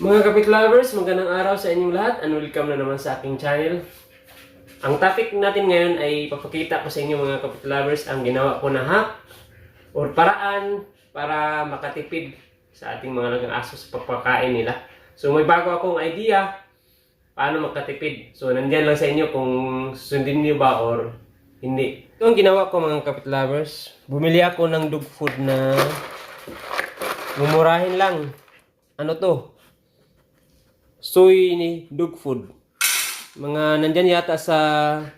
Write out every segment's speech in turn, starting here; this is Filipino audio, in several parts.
Mga kapit lovers, magandang araw sa inyong lahat and welcome na naman sa aking channel. Ang topic natin ngayon ay papakita ko sa inyo mga kapit lovers ang ginawa ko na hack or paraan para makatipid sa ating mga lagang aso sa pagpakain nila. So may bago akong idea paano makatipid. So nandyan lang sa inyo kung sundin niyo ba or hindi. Ito ang ginawa ko mga kapit lovers. Bumili ako ng dog food na mumurahin lang. Ano to? Soy ni dog food. Mga nandyan yata sa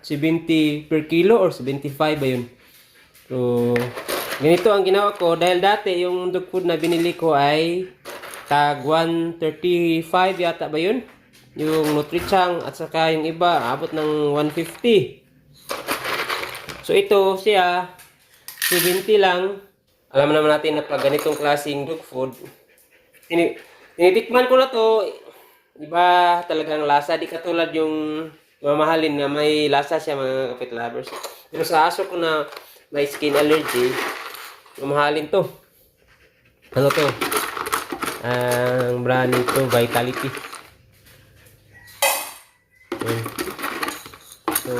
70 per kilo or 75 ba yun. So, ganito ang ginawa ko. Dahil dati yung dog food na binili ko ay tag 135 yata ba yun? Yung Nutrichang at saka yung iba abot ng 150. So ito siya 70 lang. Alam naman natin na pag ganitong klaseng dog food, tini tinitikman ko na to, iba talagang lasa. Di katulad yung mamahalin na may lasa siya mga kapit lovers. Pero sa aso ko na may skin allergy, mamahalin to. Ano to? Ang brand nito, Vitality. Ayan. So,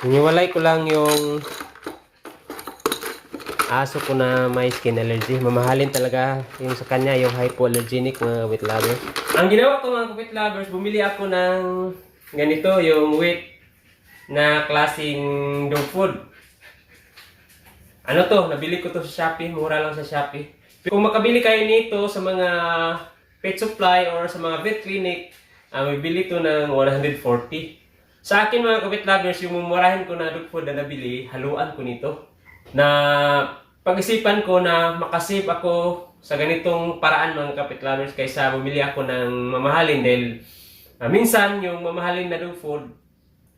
hiniwalay ko lang yung aso ko na may skin allergy. Mamahalin talaga yung sa kanya, yung hypoallergenic mga wet lovers. Ang ginawa ko mga wet lovers, bumili ako ng ganito, yung wheat na klaseng dog food. Ano to? Nabili ko to sa Shopee. Mura lang sa Shopee. Kung makabili kayo nito sa mga pet supply or sa mga vet clinic, uh, may bili to ng 140. Sa akin mga kapit lovers, yung mumurahin ko na dog food na nabili, haluan ko nito na pag-isipan ko na makasave ako sa ganitong paraan mga kapit lovers kaysa bumili ako ng mamahalin dahil ah, minsan yung mamahalin na food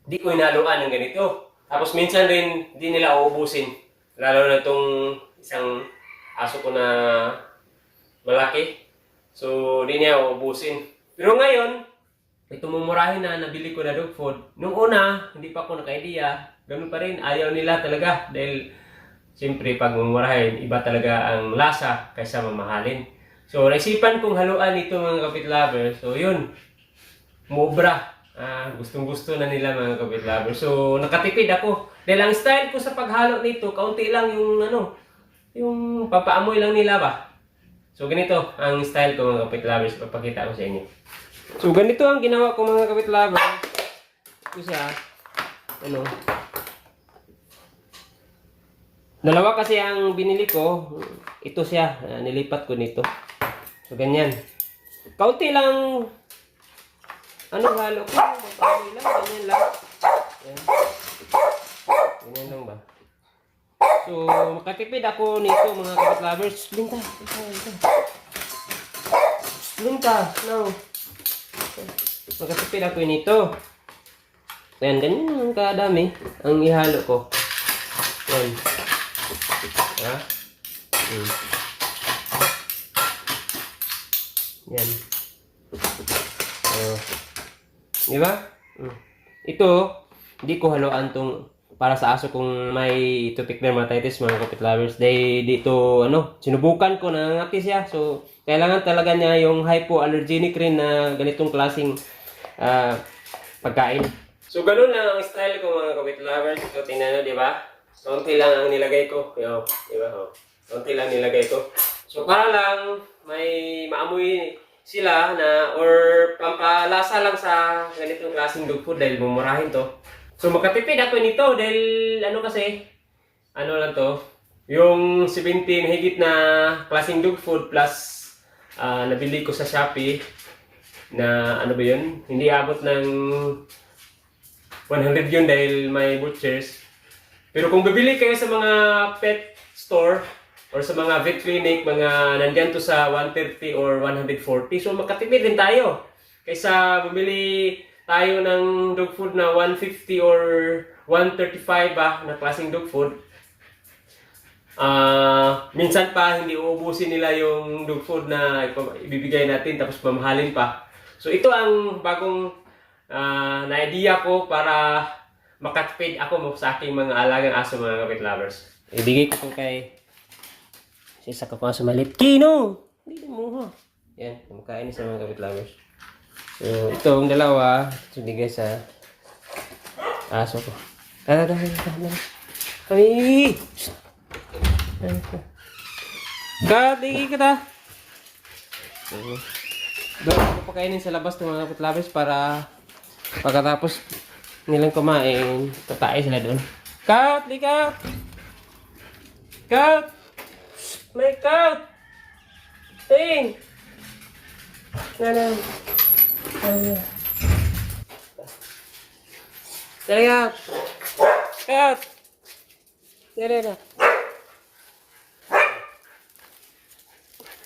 di ko inaluan ng ganito. Tapos minsan rin di nila uubusin. Lalo na itong isang aso ko na malaki. So di niya uubusin. Pero ngayon, ito mumurahin na nabili ko na dog food. Nung una, hindi pa ako naka-idea. Ganun pa rin, ayaw nila talaga dahil Siyempre, pag mumurahin, iba talaga ang lasa kaysa mamahalin. So, naisipan kong haluan ito mga kapit lovers. So, yun. Mubra. Ah, gustong gusto na nila mga kapit lovers. So, nakatipid ako. Dahil ang style ko sa paghalo nito, kaunti lang yung ano, yung papaamoy lang nila ba. So, ganito ang style ko mga kapit lovers. Papakita ko sa inyo. So, ganito ang ginawa ko mga kapit lovers. Ito siya. Ano, Dalawa kasi ang binili ko. Ito siya. ah, nilipat ko nito. So, ganyan. Kaunti lang. Ano halo ko? Kaunti lang. Ganyan lang. Yan. Ganyan lang ba? So, makatipid ako nito mga kapat lovers. Linta. Linta. No. Makatipid ako nito. Yan. Ganyan lang kadami. Ang ihalo ko. Yan. Ha? Hmm. Yan. Oh. Di? Hmm. Ito, hindi ko haluan tong para sa aso kung may atopic dermatitis mga kapit lovers. Dahil dito, ano, sinubukan ko na ngati siya. So, kailangan talaga niya yung hypoallergenic rin na ganitong klaseng ah, pagkain. So, ganun lang ang style ko mga kapit lovers. So, tingnan di ba? Kaunti lang ang nilagay ko. Yo, di ba? Oh. Kaunti lang nilagay ko. So, para lang may maamoy sila na or pampalasa lang sa ganitong klaseng dog food dahil mumurahin to. So, makatipid ako nito dahil ano kasi, ano lang to, yung 17 higit na klaseng dog food plus ah, nabili ko sa Shopee na ano ba yun, hindi abot ng 100 yun dahil may butchers. Pero kung bibili kayo sa mga pet store or sa mga vet clinic, mga nandyan to sa 130 or 140, so makatipid din tayo. Kaysa bumili tayo ng dog food na 150 or 135 ba na klaseng dog food. Ah, minsan pa hindi uubusin nila yung dog food na ibibigay natin tapos mamahalin pa. So ito ang bagong ah, na-idea ko para makatipid ako sa aking mga alagang aso mga kapit lovers. Ibigay ko kay sa isa ko pa sa malit. Kino! Hindi mo ha. Yan, kumakain sa mga kapit lovers. So, itong dalawa, sinigay sa aso ko. Tara, tara, tara. Kami! Ka. Kat, ligi ka ta. So, doon ako pakainin sa labas ng mga kapit lovers para pagkatapos nilang kumain, tatay sila doon. Kat, lika! Kat! May kat! Ting! Na na. Ano? Dali ka! Kat! Dali na.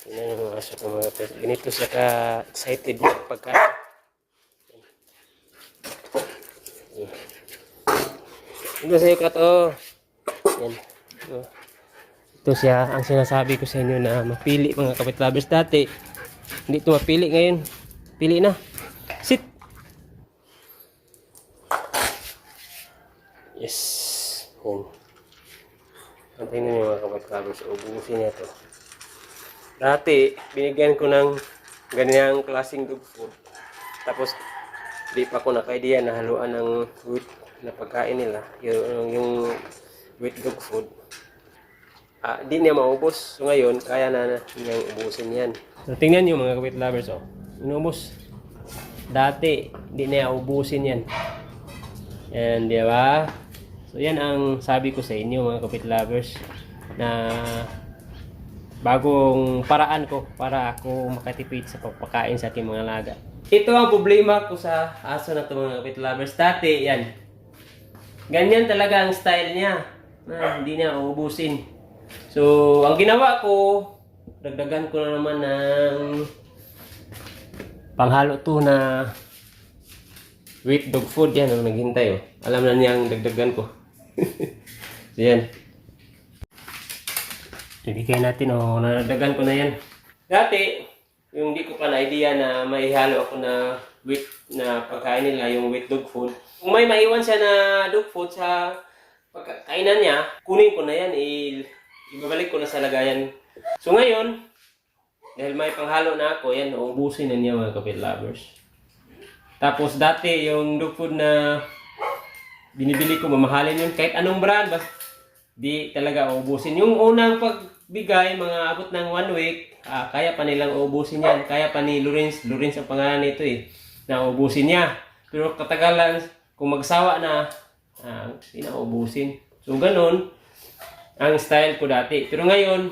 Tingnan yung mga aso ko mga pet. Ganito siya ka-excited sa pagkain. Ito sa'yo ka to. Yan. Ito. Ito siya ang sinasabi ko sa inyo na mapili mga kapit lovers dati. Hindi ito mapili ngayon. Pili na. Sit. Yes. Yan. Antay na yung mga kapit lovers. Ubusin niya to. Dati, binigyan ko ng ganyang klaseng dog food. Tapos, di pa ko naka-idea na haluan ng wheat na pagkain nila. Yung, yung wheat dog food. Ah, di niya maubos. So ngayon, kaya na niyang ubusin yan. So tingnan niyo mga kapit lovers, oh. Inubos. Dati, di niya ubusin yan. Yan, di ba? So yan ang sabi ko sa inyo mga kapit lovers na bagong paraan ko para ako makatipid sa pagpakain sa aking mga laga. Ito ang problema ko sa aso na ito mga kapit lovers. Dati, yan. Ganyan talaga ang style niya. Na hindi niya uubusin. So, ang ginawa ko, dagdagan ko na naman ng panghalo to na wheat dog food yan ang naghintay oh. Alam na niya ang dagdagan ko. so yan. Ibigay natin oh, nadagdagan ko na yan. Dati, yung di ko pa na idea na may halo ako na wheat na pagkain nila, yung wheat dog food. Kung may maiwan siya na dog food sa pagkainan niya, kunin ko na yan, i- ibabalik ko na sa lagayan. So ngayon, dahil may panghalo na ako, yan, uubusin na niya mga kapit lovers. Tapos dati, yung dog food na binibili ko, mamahalin yun, kahit anong brand, bas, di talaga uubusin. Yung unang pagbigay, mga abot ng one week, ah, kaya pa nilang uubusin yan. Kaya pa ni Lorenz, Lorenz ang pangalan nito eh, na uubusin niya. Pero katagalan, kung magsawa na, ah, hindi na uubusin. So ganun, ang style ko dati. Pero ngayon,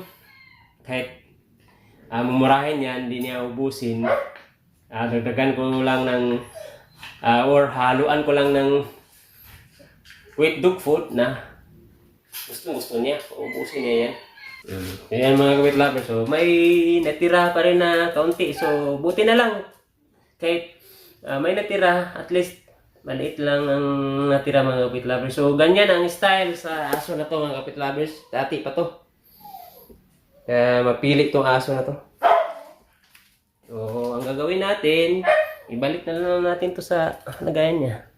kahit ah, mumurahin yan, hindi niya ubusin. Ah, dagdagan ko lang ng, ah, or haluan ko lang ng wheat dog food na gusto gusto niya, ubusin niya yan. Mm. Ayan mga kawit lovers, so may natira pa rin na kaunti. So buti na lang. Kahit ah, may natira, at least maliit lang ang natira mga kapit lovers. So ganyan ang style sa aso na to mga kapit lovers. Dati pa to. Kaya mapili tong aso na to. So ang gagawin natin, ibalik na lang natin to sa lagayan niya.